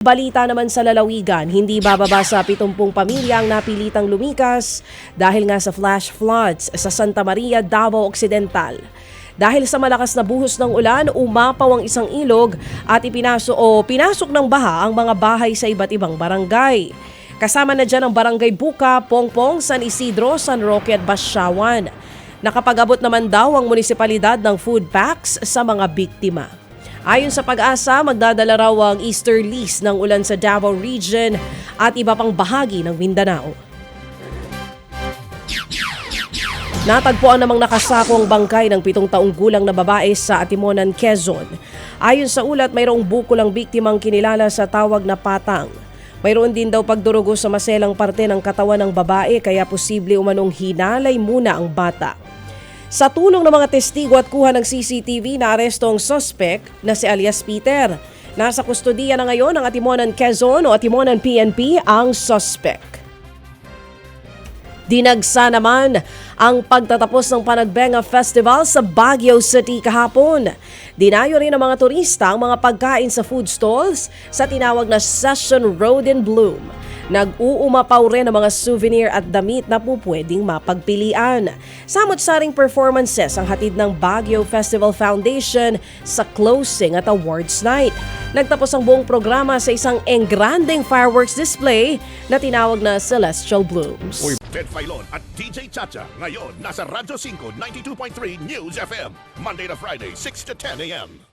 Balita naman sa lalawigan, hindi bababa sa 70 pamilya ang napilitang lumikas dahil nga sa flash floods sa Santa Maria, Davao Occidental. Dahil sa malakas na buhos ng ulan, umapaw ang isang ilog at ipinaso o pinasok ng baha ang mga bahay sa iba't ibang barangay. Kasama na dyan ang Barangay Buka, Pongpong, San Isidro, San Roque at Basyawan. Nakapag-abot naman daw ang munisipalidad ng food packs sa mga biktima. Ayon sa pag-asa, magdadala raw ang easterlies ng ulan sa Davao Region at iba pang bahagi ng Mindanao. Natagpuan namang nakasako ang bangkay ng pitong taong gulang na babae sa Atimonan, Quezon. Ayon sa ulat, mayroong buko lang biktimang kinilala sa tawag na patang. Mayroon din daw pagdurugo sa maselang parte ng katawan ng babae kaya posible umanong hinalay muna ang bata. Sa tulong ng mga testigo at kuha ng CCTV, naaresto ang suspect na si alias Peter. Nasa kustodiya na ngayon ng Atimonan Quezon o Atimonan PNP ang suspect. Dinagsa naman ang pagtatapos ng Panagbenga Festival sa Baguio City kahapon. Dinayo rin ng mga turista ang mga pagkain sa food stalls sa tinawag na Session Road in Bloom. Nag-uumapaw rin ang mga souvenir at damit na pupwedeng mapagpilian. Samot-saring performances ang hatid ng Baguio Festival Foundation sa closing at awards night. Nagtapos ang buong programa sa isang engranding fireworks display na tinawag na Celestial Blooms. Ted Filon at DJ Chacha. Ngayon, nasa Radyo 5, 92.3 News FM. Monday to Friday, 6 to 10 a.m.